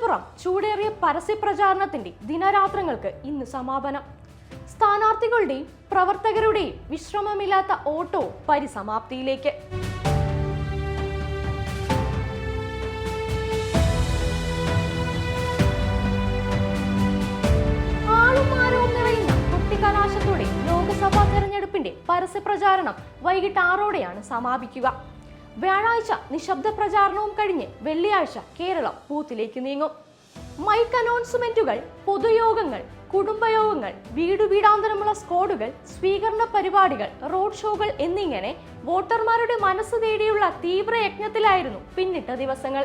അതിനപ്പുറം ചൂടേറിയ പരസ്യ പ്രചാരണത്തിന്റെ ദിനരാത്രങ്ങൾക്ക് ഇന്ന് സമാപനം. സ്ഥാനാർത്ഥികളുടെയും പ്രവർത്തകരുടെയും വിശ്രമമില്ലാത്ത ഓട്ടോ പരിസമാപ്തിയിലേക്ക്. ലോകസഭാ തെരഞ്ഞെടുപ്പിന്റെ പരസ്യ പ്രചാരണം വൈകിട്ട് ആറോടെയാണ് സമാപിക്കുക. വ്യാഴാഴ്ച നിശബ്ദ പ്രചാരണവും കഴിഞ്ഞ് വെള്ളിയാഴ്ച കേരളം ബൂത്തിലേക്ക് നീങ്ങും. മൈക്ക് അനൗൺസ്മെന്റുകൾ പൊതുയോഗങ്ങൾ കുടുംബയോഗങ്ങൾ വീടു വീടാന്തരമുള്ള സ്ക്വാഡുകൾ സ്വീകരണ പരിപാടികൾ റോഡ് ഷോകൾ എന്നിങ്ങനെ വോട്ടർമാരുടെ മനസ്സ് തേടിയുള്ള തീവ്ര യജ്ഞത്തിലായിരുന്നു പിന്നിട്ട ദിവസങ്ങൾ.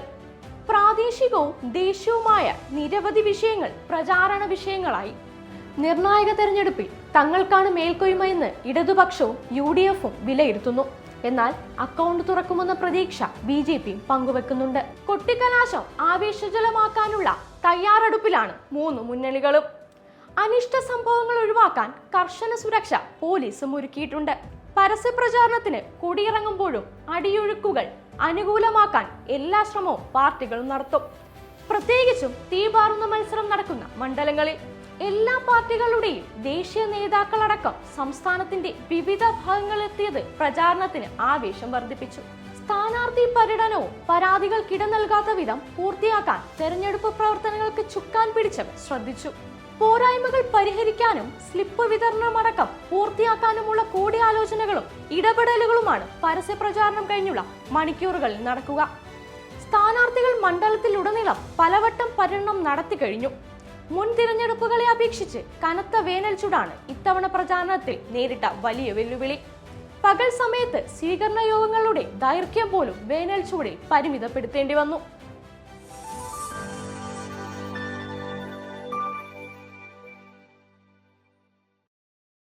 പ്രാദേശികവും ദേശീയവുമായ നിരവധി വിഷയങ്ങൾ പ്രചാരണ വിഷയങ്ങളായി. നിർണായക തെരഞ്ഞെടുപ്പിൽ തങ്ങൾക്കാണ് മേൽക്കൊയ്മയെന്ന് ഇടതുപക്ഷവും യു ഡി എഫും വിലയിരുത്തുന്നു. എന്നാൽ അക്കൗണ്ട് തുറക്കുമെന്ന പ്രതീക്ഷ ബി ജെ പി പങ്കുവെക്കുന്നുണ്ട്. കൊട്ടിക്കലാശം ആവേശജലമാക്കാനുള്ള തയ്യാറെടുപ്പിലാണ് മൂന്ന് മുന്നണികളും. അനിഷ്ട സംഭവങ്ങൾ ഒഴിവാക്കാൻ കർശന സുരക്ഷ പോലീസും ഒരുക്കിയിട്ടുണ്ട്. പരസ്യ പ്രചാരണത്തിന് കൊടിയിറങ്ങുമ്പോഴും അടിയൊഴുക്കുകൾ അനുകൂലമാക്കാൻ എല്ലാ ശ്രമവും പാർട്ടികളും നടത്തും. പ്രത്യേകിച്ചും തീപാറുന്ന മത്സരം നടക്കുന്ന മണ്ഡലങ്ങളിൽ. എല്ലാ പാർട്ടികളുടെയും ദേശീയ നേതാക്കളടക്കം സംസ്ഥാനത്തിന്റെ വിവിധ ഭാഗങ്ങളിലെത്തിയത് പ്രചാരണത്തിന് ആവേശം വർദ്ധിപ്പിച്ചു. സ്ഥാനാർത്ഥി പര്യടനവും പരാതികൾ നൽകാത്ത വിധം പൂർത്തിയാക്കാൻ തെരഞ്ഞെടുപ്പ് പ്രവർത്തനങ്ങൾക്ക് ചുക്കാൻ പിടിച്ചവർ ശ്രദ്ധിച്ചു. പോരായ്മകൾ പരിഹരിക്കാനും സ്ലിപ്പ് വിതരണമടക്കം പൂർത്തിയാക്കാനുമുള്ള കൂടിയാലോചനകളും ഇടപെടലുകളുമാണ് പരസ്യ പ്രചാരണം കഴിഞ്ഞുള്ള മണിക്കൂറുകളിൽ നടക്കുക. സ്ഥാനാർത്ഥികൾ മണ്ഡലത്തിലുടനീളം പലവട്ടം പര്യടനം നടത്തി കഴിഞ്ഞു. മുൻ തിരഞ്ഞെടുപ്പുകളെ അപേക്ഷിച്ച് കനത്ത വേനൽ ചൂടാണ് ഇത്തവണ പ്രചാരണത്തിൽ നേരിട്ട വലിയ വെല്ലുവിളി. പകൽ സമയത്ത് സ്വീകരണ യോഗങ്ങളുടെ ദൈർഘ്യം പോലും വേനൽ ചൂടിൽ പരിമിതപ്പെടുത്തേണ്ടി വന്നു.